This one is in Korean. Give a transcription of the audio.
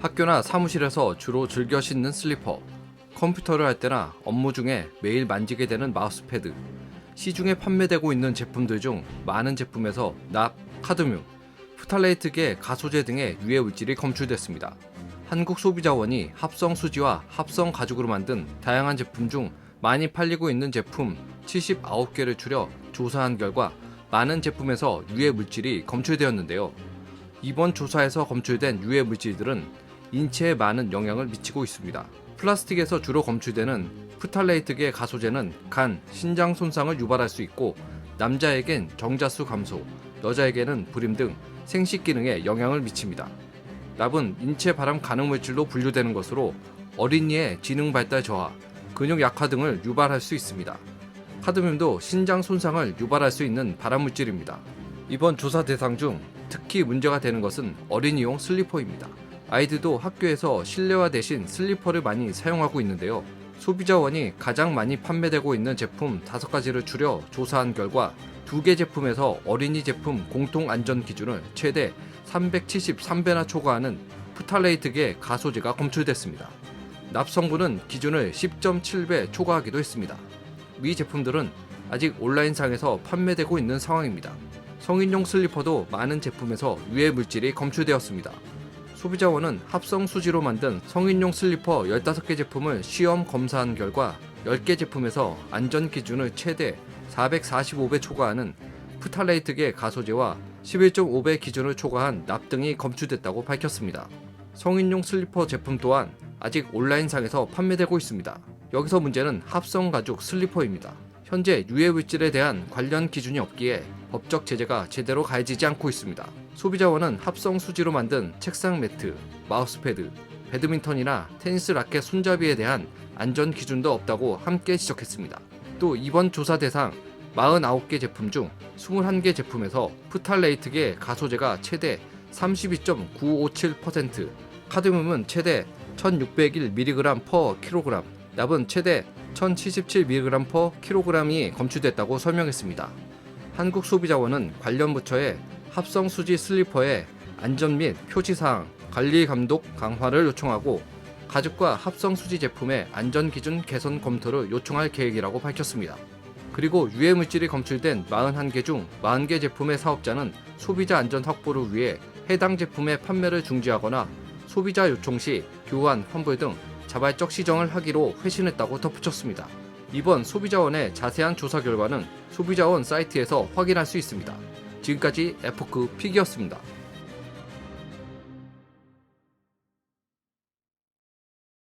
학교나 사무실에서 주로 즐겨 신는 슬리퍼, 컴퓨터를 할 때나 업무 중에 매일 만지게 되는 마우스패드, 시중에 판매되고 있는 제품들 중 많은 제품에서 납, 카드뮴, 프탈레이트계 가소제 등의 유해 물질이 검출됐습니다. 한국 소비자원이 합성 수지와 합성 가죽으로 만든 다양한 제품 중 많이 팔리고 있는 제품 79개를 추려 조사한 결과 많은 제품에서 유해 물질이 검출되었는데요. 이번 조사에서 검출된 유해 물질들은 인체에 많은 영향을 미치고 있습니다. 플라스틱에서 주로 검출되는 프탈레이트계 가소제는 간, 신장 손상을 유발할 수 있고 남자에겐 정자수 감소, 여자에게는 불임 등 생식 기능에 영향을 미칩니다. 납은 인체 발암 가능 물질로 분류되는 것으로 어린이의 지능 발달 저하, 근육 약화 등을 유발할 수 있습니다. 카드뮴도 신장 손상을 유발할 수 있는 발암 물질입니다. 이번 조사 대상 중 특히 문제가 되는 것은 어린이용 슬리퍼입니다. 아이들도 학교에서 실내화 대신 슬리퍼를 많이 사용하고 있는데요. 소비자원이 가장 많이 판매되고 있는 제품 5가지를 추려 조사한 결과 두 개 제품에서 어린이 제품 공통 안전 기준을 최대 373배나 초과하는 프탈레이트계 가소제가 검출됐습니다. 납성분은 기준을 10.7배 초과하기도 했습니다. 미 제품들은 아직 온라인상에서 판매되고 있는 상황입니다. 성인용 슬리퍼도 많은 제품에서 유해 물질이 검출되었습니다. 소비자원은 합성 수지로 만든 성인용 슬리퍼 15개 제품을 시험 검사한 결과 10개 제품에서 안전 기준을 최대 445배 초과하는 프탈레이트계 가소제와 11.5배 기준을 초과한 납 등이 검출됐다고 밝혔습니다. 성인용 슬리퍼 제품 또한 아직 온라인상에서 판매되고 있습니다. 여기서 문제는 합성 가죽 슬리퍼입니다. 현재 유해 물질에 대한 관련 기준이 없기에 법적 제재가 제대로 가해지지 않고 있습니다. 소비자원은 합성 수지로 만든 책상 매트, 마우스패드, 배드민턴이나 테니스 라켓 손잡이에 대한 안전 기준도 없다고 함께 지적했습니다. 또 이번 조사 대상 49개 제품 중 21개 제품에서 프탈레이트계 가소제가 최대 32.957%, 카드뮴은 최대 1601mg per kg, 납은 최대 1077mg per kg이 검출됐다고 설명했습니다. 한국소비자원은 관련 부처에 합성 수지 슬리퍼의 안전 및 표지 사항, 관리 감독 강화를 요청하고 가죽과 합성 수지 제품의 안전 기준 개선 검토를 요청할 계획이라고 밝혔습니다. 그리고 유해 물질이 검출된 41개 중 40개 제품의 사업자는 소비자 안전 확보를 위해 해당 제품의 판매를 중지하거나 소비자 요청 시 교환, 환불 등 자발적 시정을 하기로 회신했다고 덧붙였습니다. 이번 소비자원의 자세한 조사 결과는 소비자원 사이트에서 확인할 수 있습니다. 지금까지 에포크 픽이었습니다.